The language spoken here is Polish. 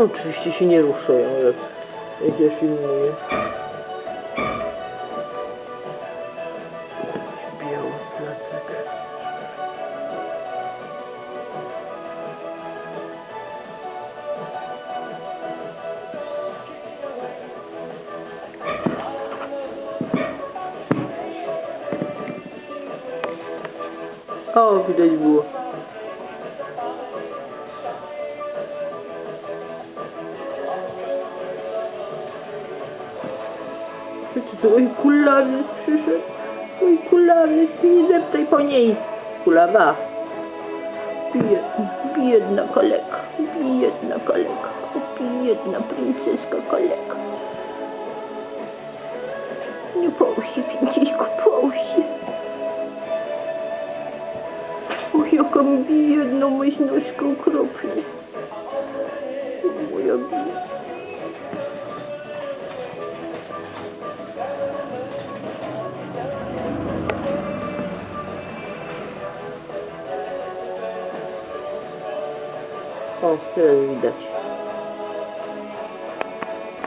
No, oczywiście się nie ruszają, jak, jak ja filmuję. Biały. O, widać było. To? Oj, kulawy przyszedł. Oj, kulawy, nie zeptaj po niej. Kulawa. Biedna, biedna koleka. Biedna koleka. Biedna princeska koleka. Nie połóż się, pięciśku, połóż się. Och, jaka biedna masz nóżkę okropnie. Moja biedna. O, teraz widać.